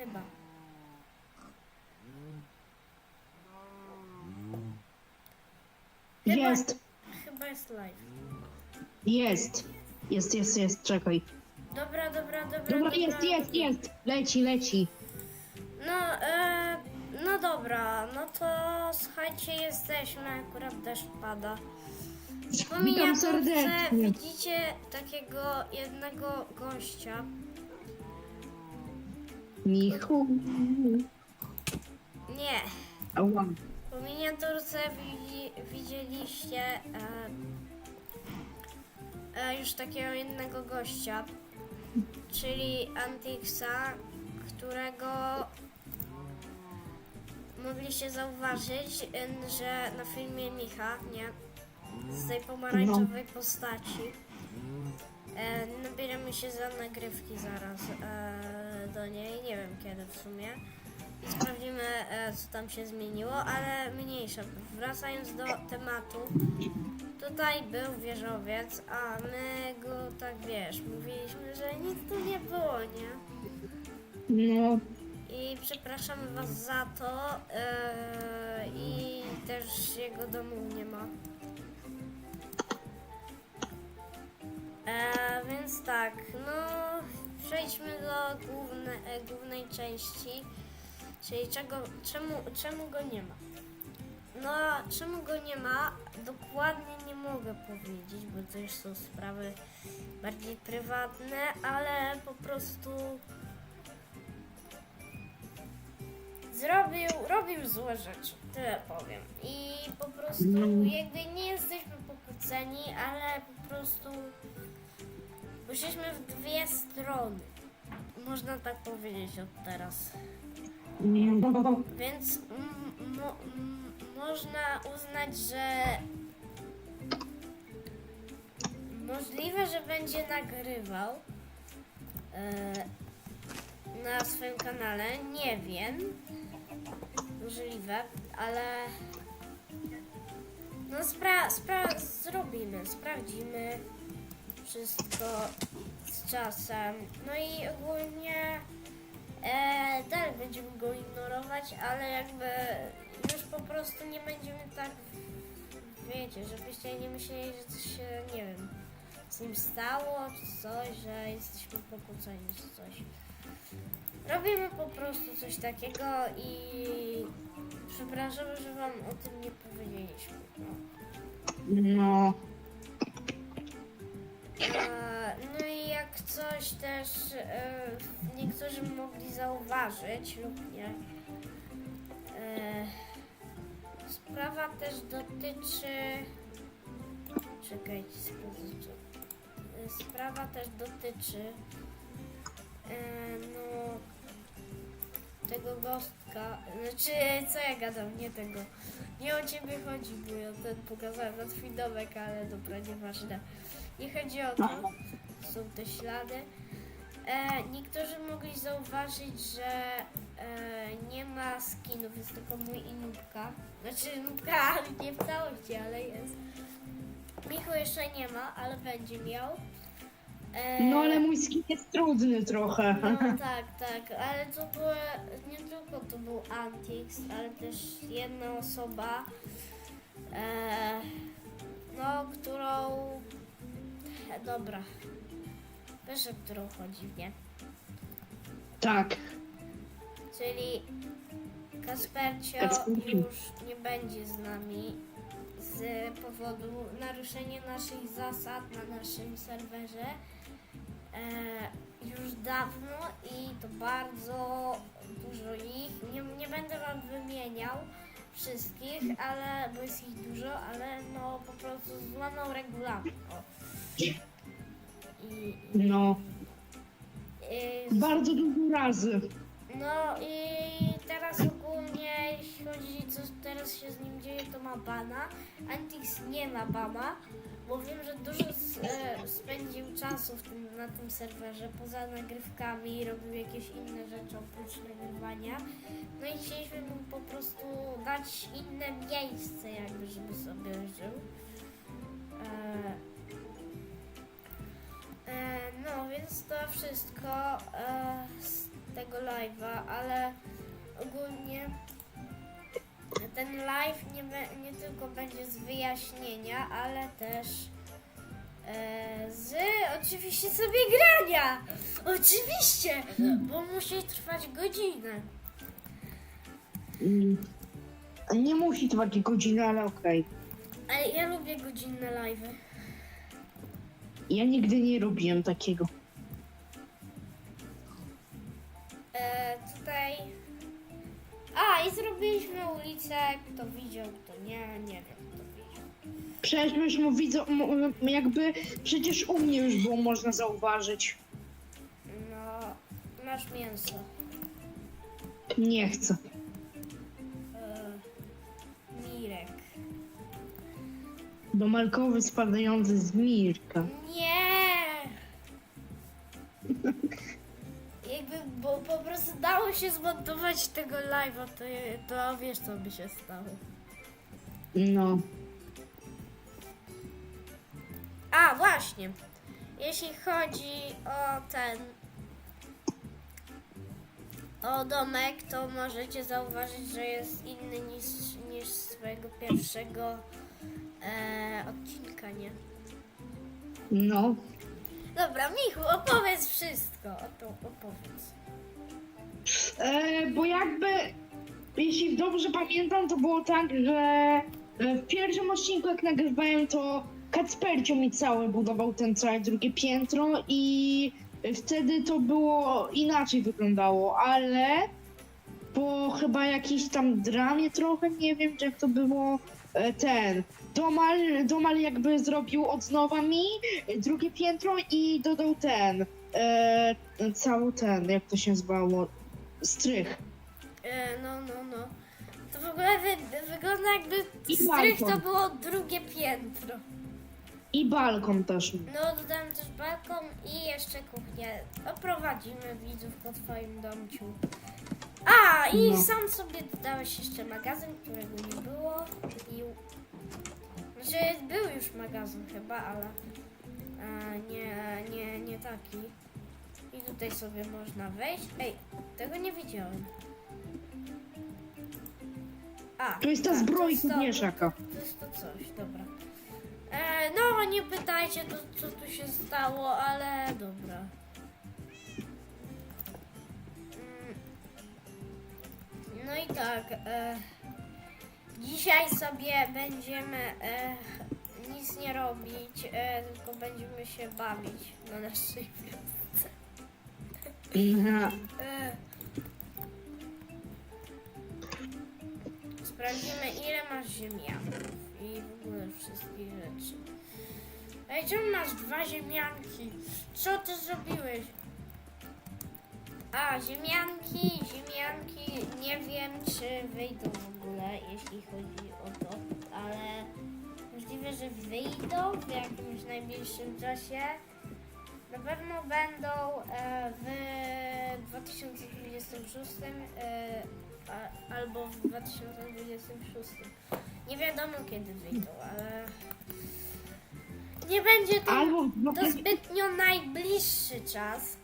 Chyba. Chyba- Jest, Chyba jest live. jest. Jest, jest, jest, czekaj. Dobra, dobra, dobra. Dobra, jest, jest, jest. Leci, leci. No, e, no dobra, no to słuchajcie, jesteśmy, akurat deszcz pada. W Witam miniaturce serdecznie. widzicie takiego jednego gościa. Michu. Nie, Ała. po miniaturce widzi, widzieliście e, e, już takiego jednego gościa, czyli Antixa, którego mogliście zauważyć, że na filmie Micha, nie? Z tej pomarańczowej postaci. E, nabieramy się za nagrywki zaraz e, do niej, nie wiem kiedy w sumie. I sprawdzimy, e, co tam się zmieniło, ale mniejsza. Wracając do tematu, tutaj był wieżowiec, a my go tak wiesz, mówiliśmy, że nic tu nie było, nie? No, I przepraszamy Was za to e, i też jego domu nie ma. E, więc tak, no przejdźmy do główne, e, głównej części, czyli czego, czemu, czemu go nie ma. No, czemu go nie ma, dokładnie nie mogę powiedzieć, bo to już są sprawy bardziej prywatne, ale po prostu zrobił, robił złe rzeczy, tyle powiem. I po prostu jakby nie jesteśmy pokłóceni, ale po prostu poszliśmy w dwie strony. Można tak powiedzieć od teraz. Więc mo, można uznać, że możliwe, że będzie nagrywał e, na swoim kanale. Nie wiem. Możliwe, ale no spra, spra zrobimy, sprawdzimy wszystko z czasem. No i ogólnie E, dalej będziemy go ignorować, ale jakby już po prostu nie będziemy tak, wiecie, żebyście nie myśleli, że coś się, nie wiem, z nim stało, czy coś, że jesteśmy pokłóceni, czy coś. Robimy po prostu coś takiego i przepraszamy, że wam o tym nie powiedzieliśmy. No. No, E, No i jak coś też e, niektórzy mogli zauważyć lub nie. E, Sprawa też dotyczy. Czekajcie, sprawdzę. Sprawa też dotyczy. No. Tego gostka. Znaczy, co ja gadam, nie tego. Nie o ciebie chodzi, bo ja ten pokazałem na twój domek, ale dobra, nieważne. Nie chodzi o to, są te ślady. E, niektórzy mogli zauważyć, że e, nie ma skinów, jest tylko mój i nubka. Znaczy nubka nie w całości, ale jest. Michu jeszcze nie ma, ale będzie miał. E, no ale mój skin jest trudny trochę. no tak, tak, ale to były, nie tylko to był Antix, ale też jedna osoba, e, no, którą, dobra, wiesz, o którą chodzi, nie? Tak. Czyli Kaspercio już nie będzie z nami z powodu naruszenia naszych zasad na naszym serwerze e, już dawno i to bardzo dużo ich. Nie, nie będę wam wymieniał wszystkich, ale bo jest ich dużo, ale no po prostu złamał regulamin. O. I, i, No, i bardzo dużo razy. No i teraz ogólnie, jeśli chodzi co teraz się z nim dzieje, to ma bana. Antix nie ma bana, bo wiem, że dużo s- e, spędził czasu w tym, na tym serwerze, poza nagrywkami, robił jakieś inne rzeczy oprócz nagrywania. No i chcieliśmy mu po prostu dać inne miejsce jakby, żeby sobie żył. E, więc to wszystko. E, s- tego live'a, ale ogólnie ten live nie, nie tylko będzie z wyjaśnienia, ale też e, z oczywiście sobie grania. Oczywiście, bo musi trwać godzinę. Mm. Nie musi trwać godziny, ale okej. Ale ja lubię godzinne live'y. Ja nigdy nie robiłem takiego. Zrobiliśmy ulicę. Kto widział, kto nie, nie wiem, kto widział. Przecież myśmy widzą, m- m- jakby przecież u mnie już było można zauważyć. No, masz mięso. Nie chcę. E, Mirek. Domalkowy spadający z Mirka. Nie! Bo po prostu dało się zmontować tego live'a, to, to wiesz co by się stało. No. A, właśnie. Jeśli chodzi o ten. O domek, to możecie zauważyć, że jest inny niż, niż swojego pierwszego e, odcinka, nie? No. Dobra, Michu, opowiedz wszystko. O to opowiedz. E, bo jakby, jeśli dobrze pamiętam, to było tak, że e, w pierwszym odcinku, jak nagrywałem, to Kacpercio mi cały budował ten całe drugie piętro i wtedy to było inaczej wyglądało, ale po chyba jakiejś tam dramie trochę, nie wiem, jak to było, e, ten, Domal, Domal jakby zrobił od nowa mi drugie piętro i dodał ten, e, cały ten, jak to się zwało, strych. E, no, no, no. To w ogóle wy, wygląda jakby I strych to balkon. było drugie piętro. I balkon też. No, dodałem też balkon i jeszcze kuchnię. Oprowadzimy widzów po twoim domciu. A, i No. sam sobie dodałeś jeszcze magazyn, którego nie było. I... Znaczy, był już magazyn chyba, ale a, nie, nie, nie taki. I tutaj sobie można wejść. Ej, tego nie widziałem. A, To jest ta tak, to- mieszaka. to jest to coś, dobra. E, no, nie pytajcie, to, co tu się stało, ale dobra. Mm. No i tak, e, dzisiaj sobie będziemy e, nic nie robić, e, tylko będziemy się bawić na naszej wiosce. Aha. E, Sprawdzimy ile masz ziemianków i w ogóle wszystkich rzeczy. Ej, czemu masz dwa ziemianki? Co ty zrobiłeś? A, ziemianki, ziemianki, nie wiem czy wyjdą w ogóle, jeśli chodzi o to, ale możliwe, że wyjdą w jakimś najbliższym czasie. Na pewno będą e, w 2026 e, albo w 2026. Nie wiadomo kiedy wyjdą, ale nie będzie to, Albo to zbytnio najbliższy czas,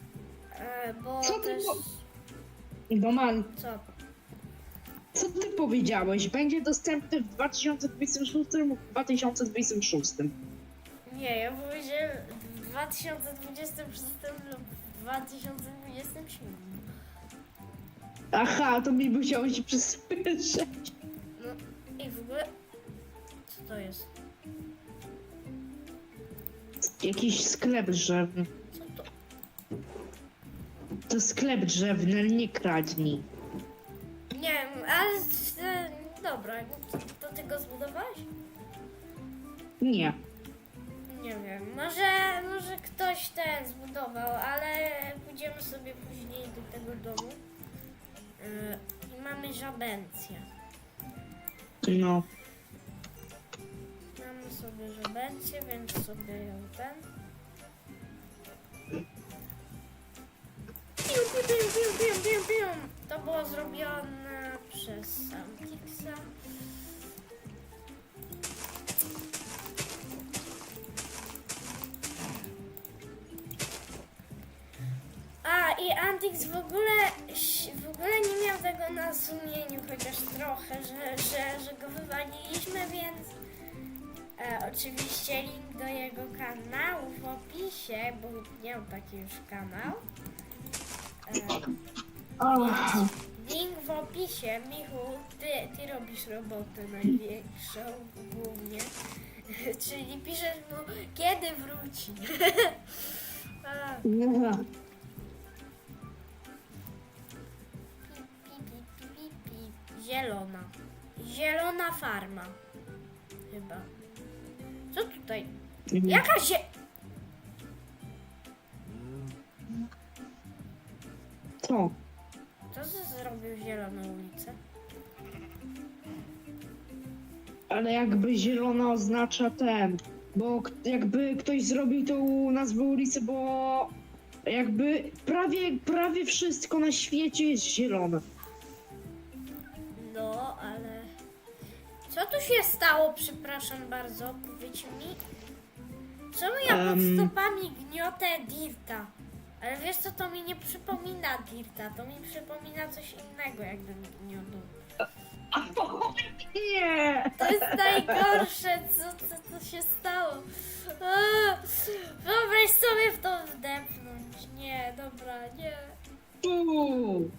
e, bo Co ty też... po- Domal, Co? co ty powiedziałeś? Będzie dostępny w 2026 lub 2026. Nie, ja powiedziałem 2026 lub 2027. Aha, to mi musiało się przysłyszeć. No i w ogóle... Co to jest? Jakiś sklep drzewny. Co to? To sklep drzewny, ale nie kradnij. Nie wiem, ale... e, Dobra, to ty go zbudowałeś? Nie. Nie wiem, może, może ktoś ten zbudował, ale pójdziemy sobie później do tego domu. Yy, I mamy żabencję. No. Mamy sobie żabencję, więc sobie ją ten. Piu, piu, piu, piu, piu, piu, piu. To było zrobione przez Samtixa. I Anti Adix w ogóle, w ogóle nie miał tego na sumieniu, chociaż trochę, że, że, że go wywaliliśmy, więc e, oczywiście link do jego kanału w opisie, bo miał taki już kanał. E, link w opisie, Michu, ty, ty robisz robotę największą głównie, czyli piszesz mu, kiedy wróci. A. Zielona. Zielona farma. Chyba. Co tutaj? Jaka zie... Co? Co zrobił zieloną ulicę? Ale jakby zielona oznacza ten, bo k- jakby ktoś zrobił tą nazwę ulicy, bo jakby prawie, prawie wszystko na świecie jest zielone. Co tu się stało, przepraszam bardzo, powiedz mi? Czemu ja pod Em. stopami gniotę Dirta? Ale wiesz co, to mi nie przypomina Dirta, to mi przypomina coś innego, jakbym gniotł. Nie! To jest najgorsze, co, co, co się stało. Aaa, Wyobraź sobie w to wdepnąć. Nie, dobra, nie. Tu!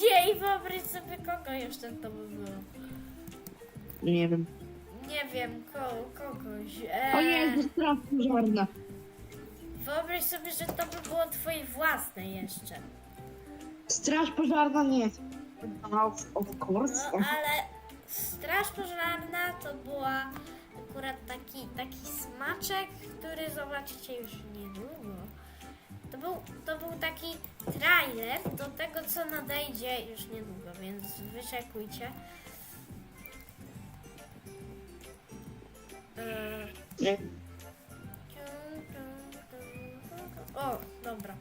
Nie, i wyobraź sobie kogo jeszcze to by było. Nie wiem. Nie wiem, ko, kogoś. O Eee, Jezu, straż pożarna. wyobraź sobie, że to by było twoje własne jeszcze. Straż pożarna nie. Of, of course. No, ale Straż Pożarna to była akurat taki, taki smaczek, który zobaczycie już niedługo. To był, to był taki trailer do tego, co nadejdzie już niedługo, więc wyczekujcie. Nie. o, dobra.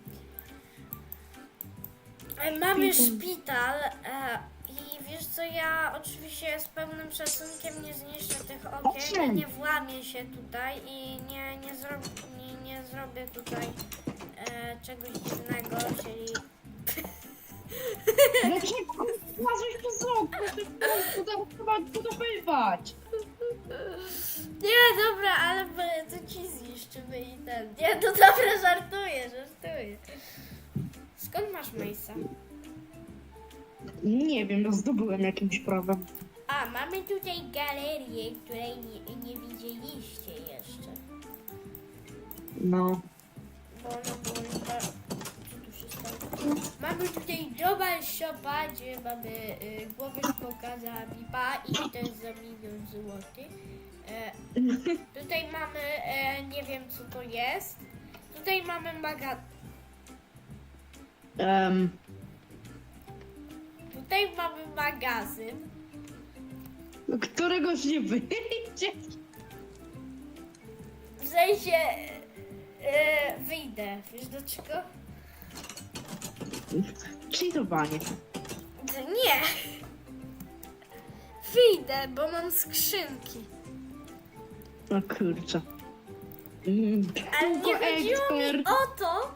E, Mamy szpital e, i wiesz co, ja oczywiście z pełnym szacunkiem nie zniszczę tych okien nie włamię się tutaj i nie, nie, zrobię, nie, nie zrobię tutaj e, czegoś dziwnego, czyli Dlaczego wlazłeś przez okno? Ty trzeba budowywać. Nie, dobra, ale to ci zniszczymy i ten. Nie, to dobra, żartuję, żartuję. Skąd masz Mejsa? Nie wiem, no zdobyłem jakimś prawem. A, mamy tutaj galerię, której nie, nie widzieliście jeszcze. No. Bo była chyba... Co tu się stało? Mamy tutaj Double Shopa, gdzie mamy y, głowę szkoka za bipa i to jest za milion złotych. E, tutaj mamy, e, nie wiem co to jest. Tutaj mamy maga... Um, Tutaj mamy magazyn. któregoś nie wyjdzie. W sensie... E, wyjdę. Wiesz dlaczego? Cheatowanie. Nie. Wyjdę, bo mam skrzynki. No kurczę. Mm, Ale nie Tylko chodziło mi ekspert. o to,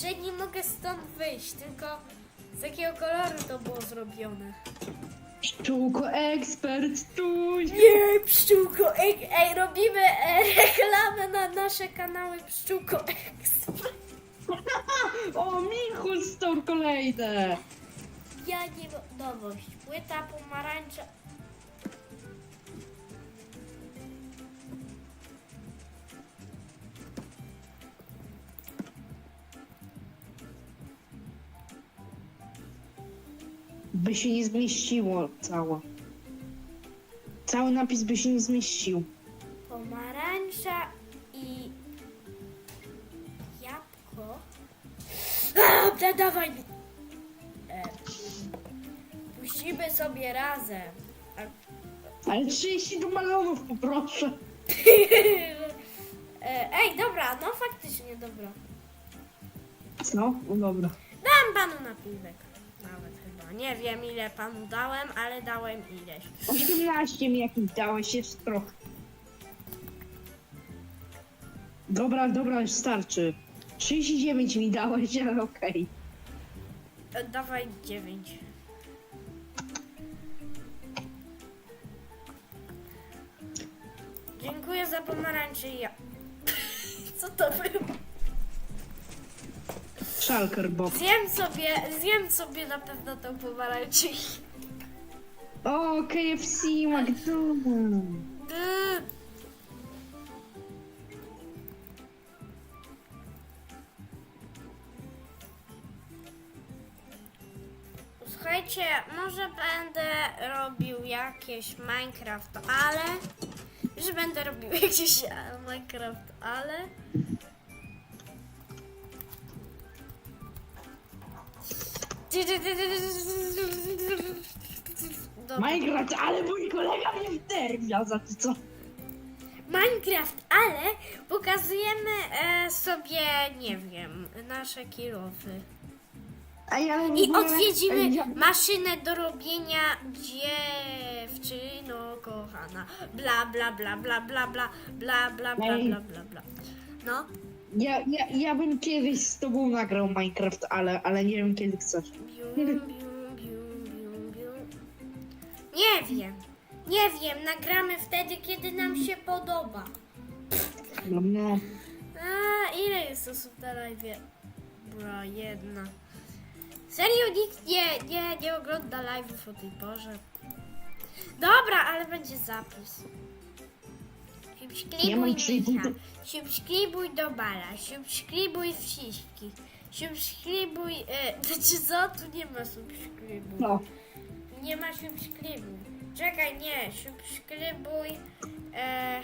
że nie mogę stąd wyjść, tylko z jakiego koloru to było zrobione. Pszczółko ekspert, stój! Nie, pszczółko, ej, ej robimy e, reklamę na nasze kanały Pszczółko Express. O, Michul stał kolejne! Ja nie mo- nowość, płyta pomarańcza. By się nie zmieściło całe. Cały napis by się nie zmieścił. Pomarańcza i jabłko. A, da- dawaj mi. E, puścimy sobie razem. Ale 32 milionów poproszę. e, ej, dobra, no faktycznie, dobra. Co? No dobra. Dam panu napiwek. Chyba. Nie wiem ile panu dałem, ale dałem ileś. 18 mi jakiś dałeś jeszcze trochę. Dobra, dobra, już starczy. 39 mi dałeś, ale okej. E, Dawaj 9. Dziękuję za pomarańczy ja. Co to było? Szalker box. Zjem sobie, zjem sobie na pewno tą pomarańczę. O, KFC, McDonald's. Yy. Słuchajcie, może będę robił jakieś Minecraft, ale że będę robił jakieś Minecraft, ale Dobra. Minecraft, ale mój kolega mnie wderwia za to, co? Minecraft, ale pokazujemy e, sobie, nie wiem, nasze kilofy. A ja w I ogóle- odwiedzimy maszynę do robienia dziewczyno kochana. Bla bla bla bla bla bla bla bla bla bla bla bla. No, Ja, ja, ja bym kiedyś z tobą nagrał Minecraft, ale, ale nie wiem kiedy chcesz. bium, bium, bium, bium, bium. Nie wiem, nie wiem, nagramy wtedy, kiedy nam się podoba. No, no. A, ile jest osób na live? Bra, jedna. Serio, nikt nie, nie, nie ogląda live'ów o tej porze. Dobra, ale będzie zapis. Ja Subskrybuj trzy i. Subskrybuj do Bala. Subskrybuj wszystkich. Subskrybuj... E, znaczy co? Tu nie ma subskrybuj. No, Nie ma subskrybuj. Czekaj, nie. Subskrybuj... E, e,